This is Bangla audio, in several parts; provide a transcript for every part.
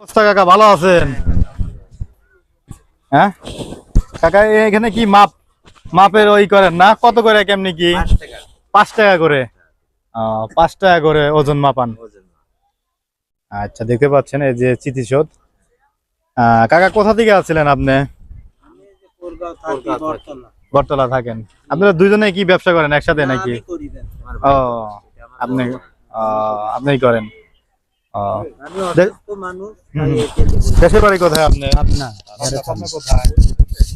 কাকা ভালো আছেন? হ্যাঁ? কাকা এখানে কি মাপ মাপের ওই করেন না? কত করে কেমনি কি? পাঁচ টাকা। করে? পাঁচ টাকা করে ওজন মাপান। আচ্ছা দেখতে পাচ্ছেন এই যে চিতিশোধ কাকা কোথা থেকে আছিলেন আপনি? বটতলা থাকেন। আপনারা দুজনে কি ব্যবসা করেন একসাথে নাকি? ও আপনি ও, আপনিই করেন। দেশের বাড়ি কোথায় আপনি? আপনার কোথায়?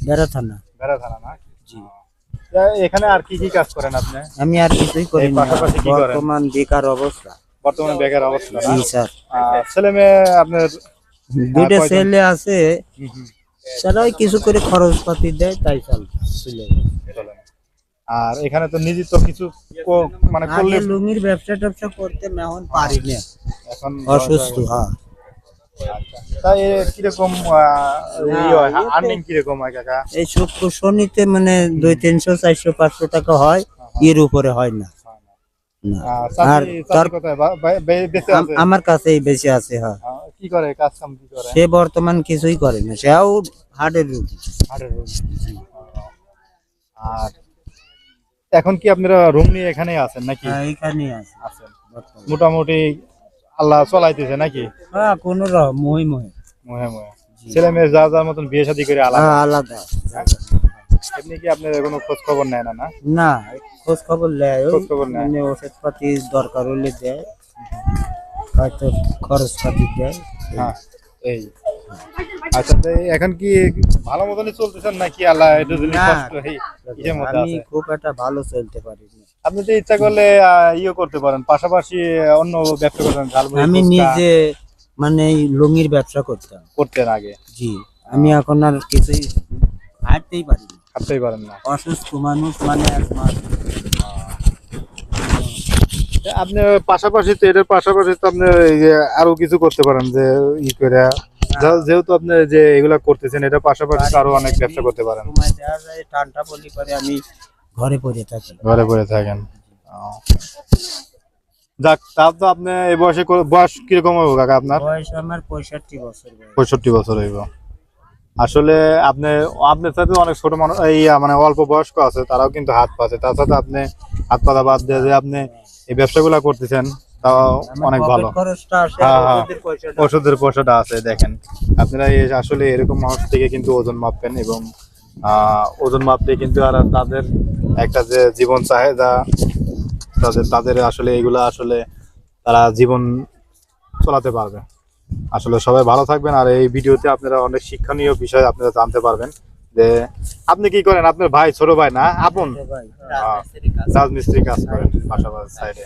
বেড়া থানা। বেড়া থানা না? তা এখানে আর কি কি কাজ করেন আপনি? আমি আর কিছুই করি না। বর্তমান বেকার অবস্থা। বর্তমানে বেকার অবস্থা জি স্যার। আহ, ছেলে মেয়ে আপনার দুইটা ছেলে আছে। ওই কিছু করে খরচ পাতি দেয় তাই চাল। চলে। আর এখানে তো নিজে তো কিছু মানে করলে লুঙ্গির ব্যবসা ট্যাবসা করতে না পারি না। অসুস্থ হ্যাঁ। তা কীরকম আর্নিং কীরকম হয় কাকা? এই শুক্র শনিতে মানে দুই তিনশো চারশো পাঁচশো টাকা হয় এর উপরে হয় না। আর আমার কাছেই বেশি আছে হ্যাঁ। কি করে? কাজ কাম কি করে? সে বর্তমান কিছুই করে না। সেও হার্টের রুগী। আর এখন কি আপনারা রুম নিয়ে এখানেই আছেন নাকি? হ্যাঁ আছে। আছেন। মোটামুটি আল্লাহ চলাইতেছে নাকি? হ্যাঁ কোনো মুহে মুহে। ছেলে মেয়ে যা যার মতন বিয়ে শাদী করে আলাদা। হ্যাঁ আলাদা। এমনি কি আপনার কোনো খোঁজ খবর নেয় না না? না খোঁজ খবর নেয়। খোঁজ খবর নেয়। মানে ওষুধ পাতি দরকার হলে দেয়। হয়তো খরচ পাতি দেয়। হ্যাঁ এই। আচ্ছা এখন কি ভালো মতনই চলতেছেন নাকি আল্লাহ একটু কষ্ট এই ইসের মধ্যে আমি খুব একটা ভালো চলতে পারি না আপনি তো ইচ্ছা করলে ইয়ে করতে পারেন। পাশাপাশি অন্য ব্যবসা করতেন আমি নিজে মানে লুঙ্গির ব্যবসা করতাম। করতেন আগে? জি। আমি এখন আর কিছুই হাঁটতেই পারি না। হাঁটতেই পারেন না। অসুস্থ মানুষ মানে আপনি পাশাপাশি তো এটার পাশাপাশি তো আপনি আরও কিছু করতে পারেন যে ই করে। যেহেতু আপনি যে এগুলা করতেছেন এটা পাশাপাশি আরও অনেক ব্যবসা করতে পারেন। ঠান্ডা পড়লে পরে আমি ঘরে পড়ে থাকি ঘরে পড়ে থাকেন। যাক তো আপনি এই বয়সে বয়স কীরকম হবে কাকা আপনার? বয়স আমার পঁয়ষট্টি বছর পঁয়ষট্টি বছর হইব। আসলে আপনি আপনার সাথে অনেক ছোট মানুষ এই মানে অল্প বয়স্ক আছে তারাও কিন্তু হাত পাচ্ছে তার সাথে আপনি হাত পাতা বাদ দিয়ে যে আপনি এই ব্যবসাগুলা করতেছেন তাও অনেক ভালো। হ্যাঁ, হ্যাঁ। ওষুধের পয়সাটা। আছে দেখেন। আপনারা আসলে এরকম মানুষ থেকে কিন্তু ওজন মাপবেন এবং ওজন মাপতে কিন্তু আর তাদের একটা যে জীবন চাহিদা তাদের তাদের আসলে এগুলা আসলে তারা জীবন চলাতে পারবে। আসলে সবাই ভালো থাকবেন আর এই ভিডিওতে আপনারা অনেক শিক্ষণীয় বিষয় আপনারা জানতে পারবেন যে আপনি কি করেন? আপনার ভাই ছোট ভাই না? আপন? রাজমিস্ত্রি কাজ করেন পাশাপাশি সাইডে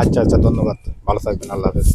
আচ্ছা আচ্ছা ধন্যবাদ। ভালো থাকবেন আল্লাহ হাফেজ।